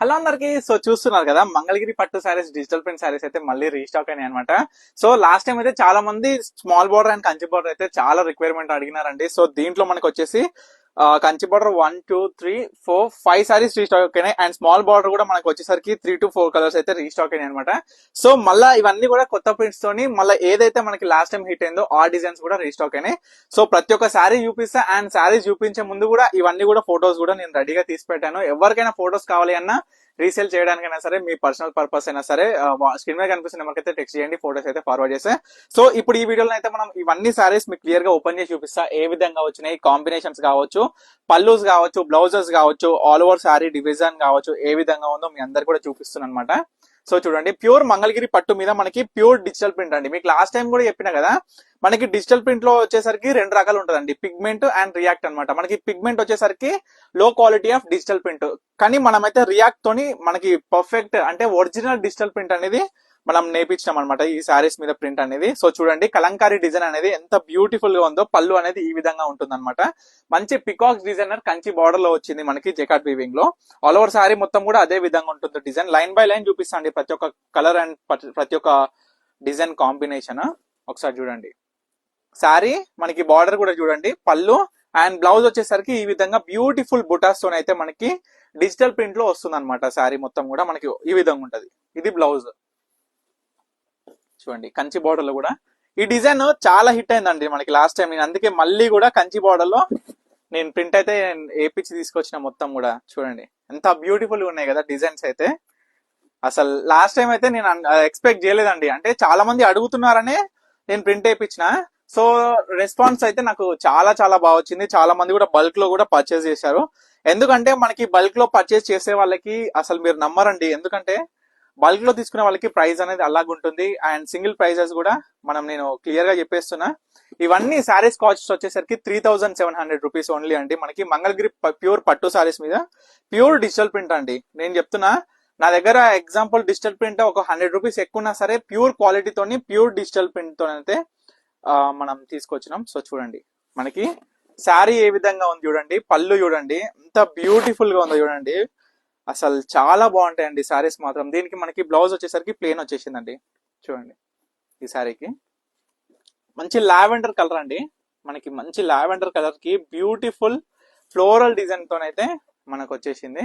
Hello అందరికి. So చూస్తున్నారు కదా మంగళగిరి పట్టు శారీస్ డిజిటల్ ప్రింట్ శారీస్ అయితే మళ్ళీ రీస్టాక్ అయినాయి అనమాట సో లాస్ట్ టైం అయితే చాలా మంది small border and Kanchi border అయితే చాలా రిక్వైర్మెంట్ అడిగినారండి. సో దీంట్లో మనకు వచ్చేసి Kanchi border one two three four five saris restock అయినాయి. అండ్ స్మాల్ బార్డర్ కూడా మనకు వచ్చేసరికి త్రీ టు ఫోర్ కలర్స్ అయితే రీస్టాక్ అయినాయి అనమాట సో మళ్ళీ ఇవన్నీ కూడా కొత్త ప్రింట్స్ తోని మళ్ళీ ఏదైతే మనకి లాస్ట్ టైం హిట్ అయిందో ఆ డిజైన్స్ కూడా రీస్టాక్ అయినాయి. సో ప్రతి ఒక్క శారీ చూపిస్తా అండ్ సారీస్ చూపించే ముందు కూడా ఇవన్నీ కూడా ఫొటోస్ కూడా నేను రెడీగా తీసి పెట్టాను. ఎవరికైనా ఫొటోస్ కావాలి అన్నా రీసేల్ చేయడానికైనా సరే మీ పర్సనల్ పర్పస్ అయినా సరే స్క్రీన్ మీద కనిపిస్తున్న నెంబర్కి అయితే టెక్స్ట్ చేయండి ఫోటోస్ అయితే ఫార్వర్డ్ చేస్తే. సో ఇప్పుడు ఈ వీడియోలో అయితే మనం ఇవన్నీ సారీస్ మీకు క్లియర్గా ఓపెన్ చేసి చూపిస్తా ఏ విధంగా వచ్చినాయి కాంబినేషన్స్ కావచ్చు పల్లూస్ కావచ్చు బ్లౌజెస్ కావచ్చు ఆల్ ఓవర్ సారీ డివిజన్ కావచ్చు ఏ విధంగా ఉందో మీ అందరు కూడా చూపిస్తున్నాను అనమాట సో చూడండి ప్యూర్ మంగళగిరి పట్టు మీద మనకి ప్యూర్ డిజిటల్ ప్రింట్ అండి. మీకు లాస్ట్ టైం కూడా చెప్పిన కదా మనకి డిజిటల్ ప్రింట్లో వచ్చేసరికి రెండు రకాలు ఉంటుందండి. పిగ్మెంట్ అండ్ రియాక్ట్ అన్నమాట. మనకి పిగ్మెంట్ వచ్చేసరికి లో క్వాలిటీ ఆఫ్ డిజిటల్ ప్రింట్ కానీ మనమైతే రియాక్ట్ తోని మనకి పర్ఫెక్ట్ అంటే ఒరిజినల్ డిజిటల్ ప్రింట్ అనేది మనం నేర్పించినాం అనమాట ఈ సారీస్ మీద ప్రింట్ అనేది. సో చూడండి కలంకారీ డిజైన్ అనేది ఎంత బ్యూటిఫుల్గా ఉందో పళ్ళు అనేది ఈ విధంగా ఉంటుంది అనమాట మంచి పికాక్స్ డిజైనర్ కంచి బార్డర్లో వచ్చింది మనకి జెకాట్ వీవింగ్లో. ఆల్ ఓవర్ సారీ మొత్తం కూడా అదే విధంగా ఉంటుంది డిజైన్. లైన్ బై లైన్ చూపిస్తాండి ప్రతి ఒక్క కలర్ అండ్ ప్రతి ఒక్క డిజైన్ కాంబినేషన్ ఒకసారి చూడండి. శారీ మనకి బార్డర్ కూడా చూడండి పళ్ళు అండ్ బ్లౌజ్ వచ్చేసరికి ఈ విధంగా బ్యూటిఫుల్ బుటాస్ అయితే మనకి డిజిటల్ ప్రింట్లో వస్తుంది అనమాట శారీ మొత్తం కూడా మనకి ఈ విధంగా ఉంటది. ఇది బ్లౌజ్ చూడండి కంచి బార్డర్లో కూడా. ఈ డిజైన్ చాలా హిట్ అయిందండి మనకి లాస్ట్ టైం నేను అందుకే మళ్ళీ కూడా కంచి బార్డర్లో నేను ప్రింట్ అయితే ఏపించి తీసుకొచ్చిన మొత్తం కూడా చూడండి. ఎంత బ్యూటిఫుల్ ఉన్నాయి కదా డిజైన్స్ అయితే. అసలు లాస్ట్ టైం అయితే నేను ఎక్స్పెక్ట్ చేయలేదండి. అంటే చాలా మంది అడుగుతున్నారనే నేను ప్రింట్ వేయించిన సో రెస్పాన్స్ అయితే నాకు చాలా చాలా బాగా వచ్చింది. చాలా మంది కూడా బల్క్లో కూడా పర్చేస్ చేశారు. ఎందుకంటే మనకి బల్క్లో పర్చేస్ చేసే వాళ్ళకి అసలు మీరు నమ్మరండి. ఎందుకంటే బల్క్లో తీసుకునే వాళ్ళకి ప్రైస్ అనేది అలాగుంటుంది. అండ్ సింగిల్ ప్రైజెస్ కూడా మనం నేను క్లియర్గా చెప్పేస్తున్నా. ఇవన్నీ శారీస్ కాస్ట్ వచ్చేసరికి three thousand seven hundred rupees only అండి. మనకి మంగళగిరి ప్యూర్ పట్టు శారీస్ మీద ప్యూర్ డిజిటల్ ప్రింట్ అండి. నేను చెప్తున్నా నా దగ్గర ఎగ్జాంపుల్ డిజిటల్ ప్రింట్ ఒక హండ్రెడ్ రూపీస్ ఎక్కువ ఉన్నా సరే ప్యూర్ క్వాలిటీతోని ప్యూర్ డిజిటల్ ప్రింట్తో అయితే మనం తీసుకొచ్చినాం. సో చూడండి మనకి శారీ ఏ విధంగా ఉంది చూడండి పళ్ళు చూడండి ఎంత బ్యూటిఫుల్గా ఉందో చూడండి. అసలు చాలా బాగుంటాయండి శారీస్ మాత్రం. దీనికి మనకి బ్లౌజ్ వచ్చేసరికి ప్లేన్ వచ్చేసిందండి. చూడండి ఈ శారీకి. మంచి లావెండర్ కలర్ అండి. మనకి మంచి లావెండర్ కలర్కి బ్యూటిఫుల్ ఫ్లోరల్ డిజైన్తోనైతే మనకు వచ్చేసింది.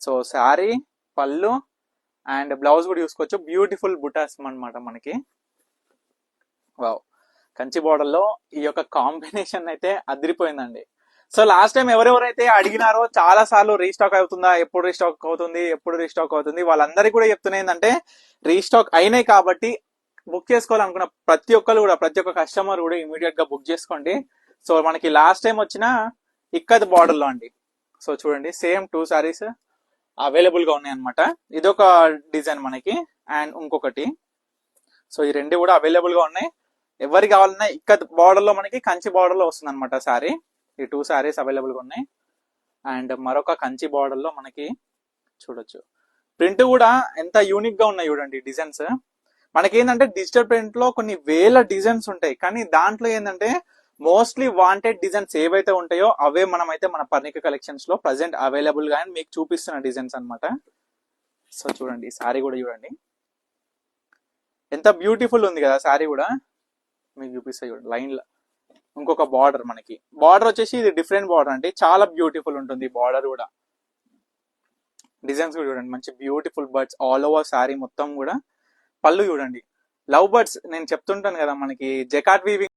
సో శారీ పళ్ళు అండ్ బ్లౌజ్ కూడా చూసుకోవచ్చు బ్యూటిఫుల్ బుటాస్ అన్నమాట మనకి. వావ్ కంచి బోర్డర్లో ఈ యొక్క కాంబినేషన్ అయితే అదిరిపోయిందండి. సో లాస్ట్ టైం ఎవరెవరైతే అడిగినారో చాలా సార్లు రీస్టాక్ అవుతుందా ఎప్పుడు రీస్టాక్ అవుతుంది ఎప్పుడు రీస్టాక్ అవుతుంది వాళ్ళందరికీ కూడా చెప్తున్నా ఏంటంటే రీస్టాక్ అయినాయి కాబట్టి బుక్ చేసుకోవాలనుకున్న ప్రతి ఒక్కరు కూడా ప్రతి ఒక్క కస్టమర్ కూడా ఇమీడియట్గా బుక్ చేసుకోండి. సో మనకి లాస్ట్ టైం వచ్చిన ఇక్కత్ బార్డర్లో అండి. సో చూడండి సేమ్ టూ సారీస్ అవైలబుల్గా ఉన్నాయి అనమాట ఇదొక డిజైన్ మనకి అండ్ ఇంకొకటి. సో ఈ రెండు కూడా అవైలబుల్గా ఉన్నాయి. ఎవరికి కావాలన్నా ఇక్కత్ బార్డర్లో మనకి కంచి బార్డర్లో వస్తుంది అనమాట సారీ. ఈ టూ శారీస్ అవైలబుల్గా ఉన్నాయి. అండ్ మరొక కంచి బార్డర్లో మనకి చూడొచ్చు. ప్రింట్ కూడా ఎంత యూనిక్గా ఉన్నాయి చూడండి డిజైన్స్ మనకి ఏంటంటే డిజిటల్ ప్రింట్లో కొన్ని వేల డిజైన్స్ ఉంటాయి. కానీ దాంట్లో ఏంటంటే మోస్ట్లీ వాంటెడ్ డిజైన్స్ ఏవైతే ఉంటాయో అవే మనం అయితే మన పర్ణిక కలెక్షన్స్లో ప్రజెంట్ అవైలబుల్గా మీకు చూపిస్తున్న డిజైన్స్ అన్నమాట. సో చూడండి సారీ కూడా చూడండి. ఎంత బ్యూటిఫుల్ ఉంది కదా సారీ కూడా. మీకు చూపిస్తాయి చూడండి లైన్లో ఇంకొక బార్డర్ మనకి. బార్డర్ వచ్చేసి ఇది డిఫరెంట్ బార్డర్ అండి. చాలా బ్యూటిఫుల్ ఉంటుంది బార్డర్ కూడా. డిజైన్స్ కూడా చూడండి. మంచి beautiful birds all over sari మొత్తం కూడా. పళ్ళు చూడండి. లవ్ బర్డ్స్ నేను చెప్తుంటాను కదా మనకి. Jacquard weaving